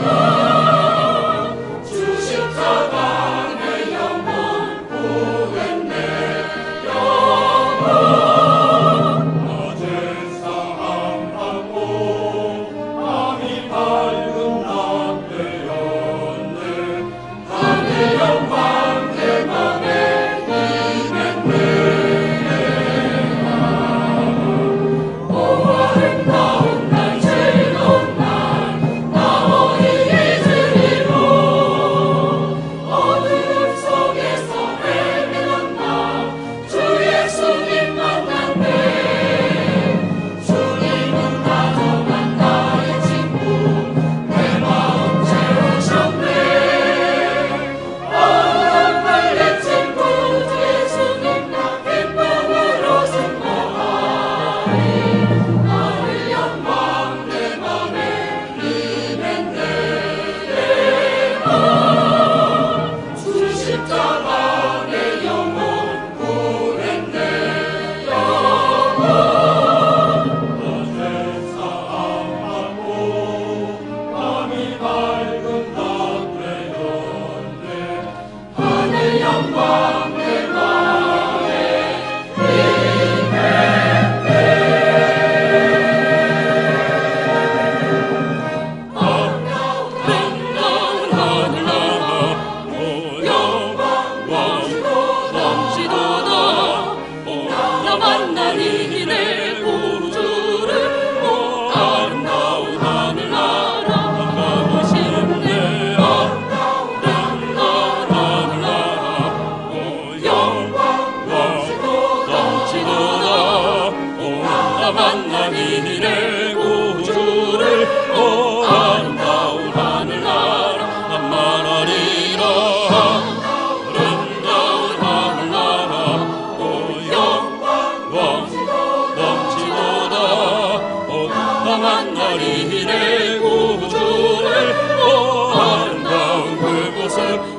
Lord. Bye. 영원한 나리네 구주를 오 아름다운 그곳을